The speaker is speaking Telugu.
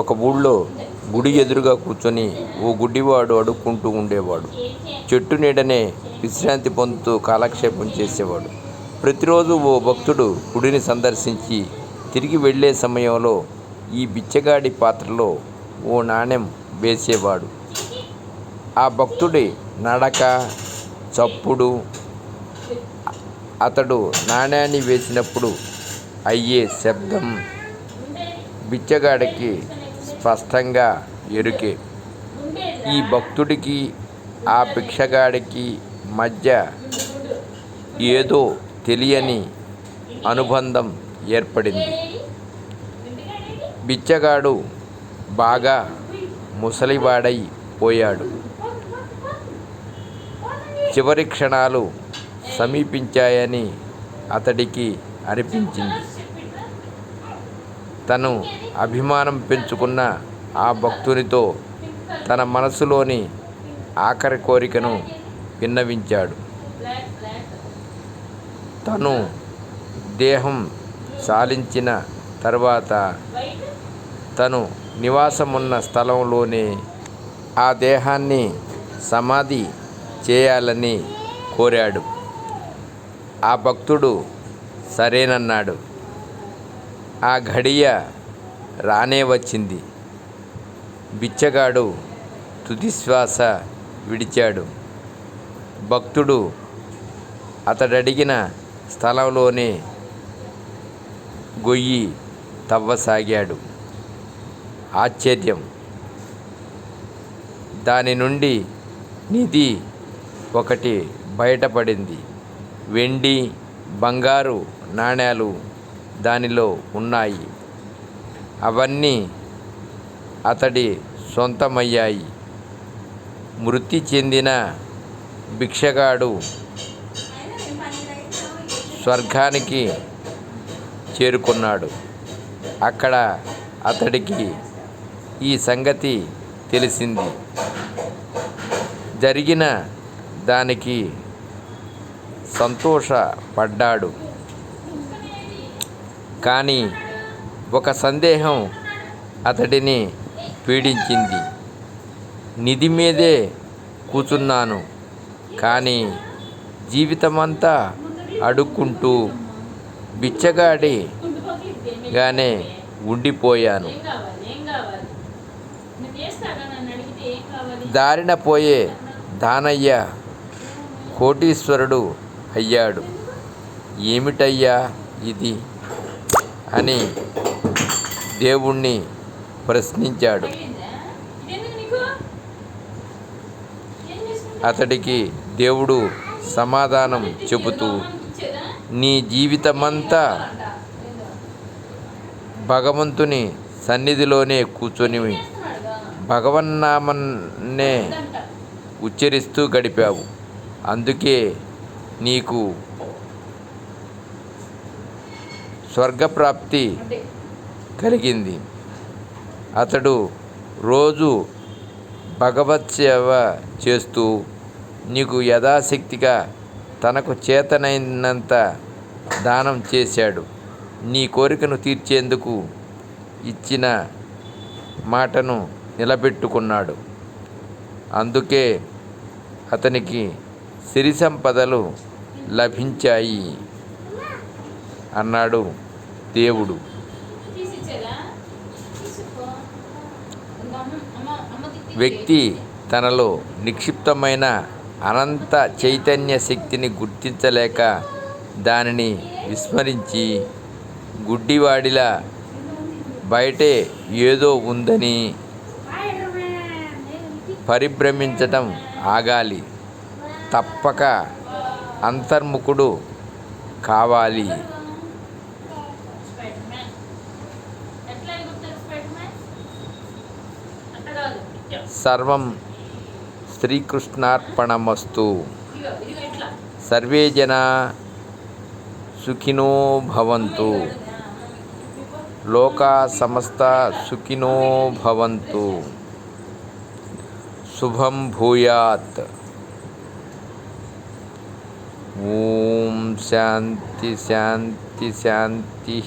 ఒక ఊళ్ళో గుడి ఎదురుగా కూర్చొని ఓ గుడ్డివాడు అడుక్కుంటూ ఉండేవాడు. చెట్టు నీడనే విశ్రాంతి పొందుతూ కాలక్షేపం చేసేవాడు. ప్రతిరోజు ఓ భక్తుడు గుడిని సందర్శించి తిరిగి వెళ్ళే సమయంలో ఈ బిచ్చగాడి పాత్రలో ఓ నాణెం వేసేవాడు. ఆ భక్తుడి నడక చప్పుడు అతడు నాణ్యాన్ని వేసినప్పుడు అయ్యే శబ్దం బిచ్చగాడికి స్పష్టంగా ఎరుకే. ఈ భక్తుడికి ఆ భిక్షగాడికి మధ్య ఏదో తెలియని అనుబంధం ఏర్పడింది. బిచ్చగాడు బాగా ముసలివాడై పోయాడు. చివరి క్షణాలు సమీపించాయని అతడికి అనిపించింది. తను అభిమానం పెంచుకున్న ఆ భక్తునితో తన మనసులోని ఆఖరి కోరికను విన్నవించాడు. తను దేహం చాలించిన తర్వాత తను నివాసమున్న స్థలంలోనే ఆ దేహాన్ని సమాధి చేయాలని కోరాడు. ఆ భక్తుడు సరేనన్నాడు. ఆ ఘడియ రానే వచ్చింది. బిచ్చగాడు తుదిశ్వాస విడిచాడు. భక్తుడు అతడడిగిన స్థలంలోనే గొయ్యి తవ్వసాగాడు. ఆశ్చర్యం. దాని నుండి నిధి ఒకటి బయటపడింది. వెండి బంగారు నాణేలు దానిలో ఉన్నాయి. అవన్నీ అతడి సొంతమయ్యాయి. మృతి చెందిన భిక్షగాడు స్వర్గానికి చేరుకున్నాడు. అక్కడ అతడికి ఈ సంగతి తెలిసింది. జరిగిన దానికి సంతోషపడ్డాడు. కానీ ఒక సందేహం అతడిని పీడించింది. నిధి మీదే కూర్చున్నాను కానీ జీవితమంతా అడుక్కుంటూ బిచ్చగాడిగానే ఉండిపోయాను. దారిన పోయే దానయ్య కోటీశ్వరుడు అయ్యాడు. ఏమిటయ్యా ఇది? అని దేవుణ్ణి ప్రశ్నించాడు. అతడికి దేవుడు సమాధానం చెబుతూ నీ జీవితమంతా భగవంతుని సన్నిధిలోనే కూర్చొని భగవన్నామన్నే ఉచ్చరిస్తూ గడిపావు. అందుకే నీకు స్వర్గప్రాప్తి కలిగింది. అతడు రోజు భగవత్ సేవ చేస్తూ నీకు యథాశక్తిగా తనకు చేతనైనంత దానం చేశాడు. నీ కోరికను తీర్చేందుకు ఇచ్చిన మాటను నిలబెట్టుకున్నాడు. అందుకే అతనికి సిరి సంపదలు లభించాయి. అన్నాడు దేవుడు. వ్యక్తి తనలో నిక్షిప్తమైన అనంత చైతన్య శక్తిని గుర్తించలేక దానిని విస్మరించి గుడ్డివాడిలా బయటే ఏదో ఉందని పరిభ్రమించటం ఆగాలి. తప్పక అంతర్ముఖుడు కావాలి. సర్వం శ్రీకృష్ణార్పణమస్తు. సర్వే జనా సుఖినో భవంతు. లోకా సమస్త సుఖినో భవంతు. శుభం భూయాత్. ఓం శాంతి శాంతి శాంతి.